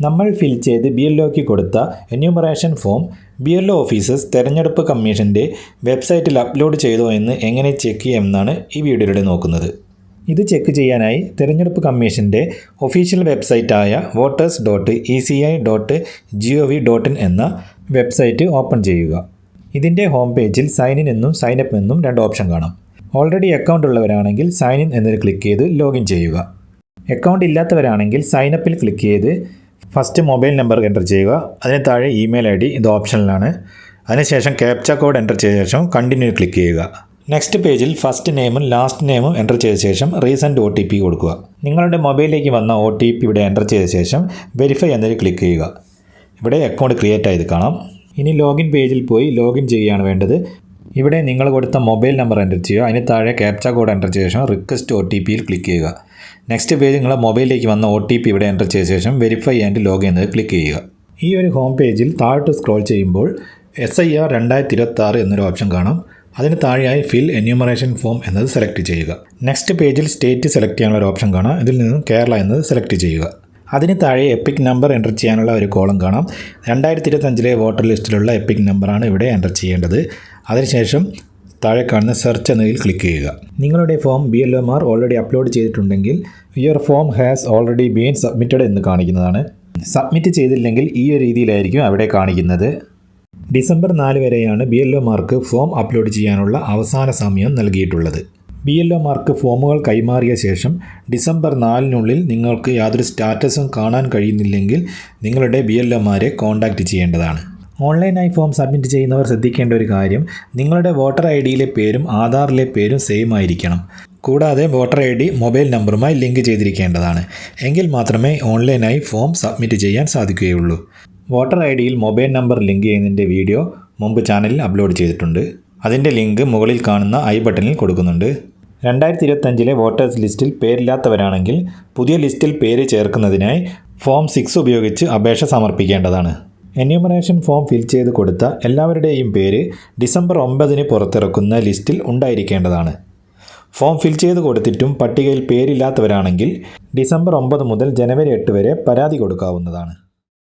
നമ്മൾ ഫിൽ ചെയ്ത് B L ഒക്ക് കൊടുത്ത enumeration form B L O officers തെരഞ്ഞെടുപ്പ് കമ്മീഷന്റെ വെബ്സൈറ്റിൽ അപ്ലോഡ് ചെയ്തോ എന്ന് എങ്ങനെ ചെക്ക് ചെയ്യാമെന്നാണ് ഈ വീഡിയോയിലൂടെ നോക്കുന്നത്. ഇത് ചെക്ക് ചെയ്യാനായി തിരഞ്ഞെടുപ്പ് കമ്മീഷന്റെ official വെബ്സൈറ്റായ voters dot E C I dot G O V dot in എന്ന വെബ്സൈറ്റ് ഓപ്പൺ ചെയ്യുക. ഇതിന്റെ ഹോം പേജിൽ സൈൻ ഇൻ എന്നും സൈൻ അപ്പ് എന്നും രണ്ട് ഓപ്ഷൻ കാണാം. ഓൾറെഡി അക്കൗണ്ട് ഉള്ളവരാണെങ്കിൽ സൈൻ ഇൻ എന്നതിൽ ക്ലിക്ക് ചെയ്ത് ലോഗിൻ ചെയ്യുക. അക്കൗണ്ട് ഇല്ലാത്തവരാണെങ്കിൽ സൈൻ അപ്പിൽ ക്ലിക്ക് ചെയ്ത് ഫസ്റ്റ് മൊബൈൽ നമ്പർ എന്റർ ചെയ്യുക. അതിന് താഴെ ഇമെയിൽ ഐ ഡി ഇത് ഓപ്ഷനിലാണ്. അതിനുശേഷം ക്യാപ്ച കോഡ് എന്റർ ചെയ്ത ശേഷം കണ്ടിന്യൂ ക്ലിക്ക് ചെയ്യുക. നെക്സ്റ്റ് പേജിൽ ഫസ്റ്റ് നെയിമും ലാസ്റ്റ് നെയിമും എന്റർ ചെയ്ത ശേഷം റീസെന്റ് ഒ ടി പി കൊടുക്കുക. നിങ്ങളുടെ മൊബൈലിലേക്ക് വന്ന ഒ ടി പി ഇവിടെ എന്റർ ചെയ്ത ശേഷം വെരിഫൈ എന്നതിൽ ക്ലിക്ക് ചെയ്യുക. ഇവിടെ അക്കൗണ്ട് ക്രിയേറ്റ് ആയത് കാണാം. ഇനി ലോഗിൻ പേജിൽ പോയി ലോഗിൻ ചെയ്യുകയാണ് വേണ്ടത്. ഇവിടെ നിങ്ങൾ കൊടുത്ത മൊബൈൽ നമ്പർ എന്റർ ചെയ്യുക. അതിന് താഴെ ക്യാപ്ച കോഡ് എന്റർ ചെയ്ത ശേഷം റിക്വസ്റ്റ് ഒ ടി പിയിൽ ക്ലിക്ക് ചെയ്യുക. നെക്സ്റ്റ് പേജ് നിങ്ങളുടെ മൊബൈലിലേക്ക് വന്ന ഒ ടി പി ഇവിടെ എന്റർ ചെയ്ത ശേഷം വെരിഫൈ ആൻഡ് ലോഗിൻ എന്നത് ക്ലിക്ക് ചെയ്യുക. ഈ ഒരു ഹോം പേജിൽ താഴോട്ട് സ്ക്രോൾ ചെയ്യുമ്പോൾ എസ് ഐ ആർ രണ്ടായിരത്തി ഇരുപത്തി ആറ് എന്നൊരു ഓപ്ഷൻ കാണാം. അതിന് താഴെയായി ഫിൽ എന്യൂമറേഷൻ ഫോം എന്നത് സെലക്ട് ചെയ്യുക. നെക്സ്റ്റ് പേജിൽ സ്റ്റേറ്റ് സെലക്ട് ചെയ്യാനുള്ള ഒരു ഓപ്ഷൻ കാണാം. ഇതിൽ നിന്നും കേരള എന്നത് സെലക്ട് ചെയ്യുക. അതിന് താഴെ എപ്പിക് നമ്പർ എന്റർ ചെയ്യാനുള്ള ഒരു കോളം കാണാം. രണ്ടായിരത്തി ഇരുപത്തഞ്ചിലെ വോട്ടർ ലിസ്റ്റിലുള്ള എപ്പിക് നമ്പറാണ് ഇവിടെ എന്റർ ചെയ്യേണ്ടത്. അതിനുശേഷം താഴെ കാണുന്ന സെർച്ച് എന്നതിൽ ക്ലിക്ക് ചെയ്യുക. നിങ്ങളുടെ form B L M R already upload ചെയ്തിട്ടുണ്ടെങ്കിൽ your form has already been submitted എന്ന് കാണിക്കുന്നതാണ്. സബ്മിറ്റ് ചെയ്തില്ലെങ്കിൽ ഈ ഒരു രീതിയിലായിരിക്കും അവിടെ കാണിക്കുന്നത്. ഡിസംബർ നാല് വരെയാണ് ബി എൽ ഫോം അപ്ലോഡ് ചെയ്യാനുള്ള അവസാന സമയം നൽകിയിട്ടുള്ളത്. ബി എൽ ഒമാർക്ക് ഫോമുകൾ കൈമാറിയ ശേഷം ഡിസംബർ നാലിനുള്ളിൽ നിങ്ങൾക്ക് യാതൊരു സ്റ്റാറ്റസും കാണാൻ കഴിയുന്നില്ലെങ്കിൽ നിങ്ങളുടെ ബി എൽ ഒമാരെ കോൺടാക്റ്റ് ചെയ്യേണ്ടതാണ്. ഓൺലൈനായി ഫോം സബ്മിറ്റ് ചെയ്യുന്നവർ ശ്രദ്ധിക്കേണ്ട ഒരു കാര്യം നിങ്ങളുടെ വോട്ടർ ഐ ഡിയിലെ പേരും ആധാറിലെ പേരും സെയിം ആയിരിക്കണം. കൂടാതെ വോട്ടർ ഐ ഡി മൊബൈൽ നമ്പറുമായി ലിങ്ക് ചെയ്തിരിക്കേണ്ടതാണ്. എങ്കിൽ മാത്രമേ ഓൺലൈനായി ഫോം സബ്മിറ്റ് ചെയ്യാൻ സാധിക്കുകയുള്ളൂ. വോട്ടർ ഐ ഡിയിൽ മൊബൈൽ നമ്പർ ലിങ്ക് ചെയ്യുന്നതിന്റെ വീഡിയോ മുമ്പ് ചാനലിൽ അപ്ലോഡ് ചെയ്തിട്ടുണ്ട്. അതിന്റെ ലിങ്ക് മുകളിൽ കാണുന്ന ഐ ബട്ടണിൽ കൊടുക്കുന്നുണ്ട്. രണ്ടായിരത്തി ഇരുപത്തഞ്ചിലെ വോട്ടേഴ്സ് ലിസ്റ്റിൽ പേരില്ലാത്തവരാണെങ്കിൽ പുതിയ ലിസ്റ്റിൽ പേര് ചേർക്കുന്നതിനായി ഫോം സിക്സ് ഉപയോഗിച്ച് അപേക്ഷ സമർപ്പിക്കേണ്ടതാണ്. എന്യൂമറേഷൻ ഫോം ഫിൽ ചെയ്ത് കൊടുത്ത എല്ലാവരുടെയും പേര് ഡിസംബർ ഒമ്പതിന് പുറത്തിറക്കുന്ന ലിസ്റ്റിൽ ഉണ്ടായിരിക്കേണ്ടതാണ്. ഫോം ഫിൽ ചെയ്ത് കൊടുത്തിട്ടും പട്ടികയിൽ പേരില്ലാത്തവരാണെങ്കിൽ ഡിസംബർ ഒമ്പത് മുതൽ ജനുവരി എട്ട് വരെ പരാതി കൊടുക്കാവുന്നതാണ്.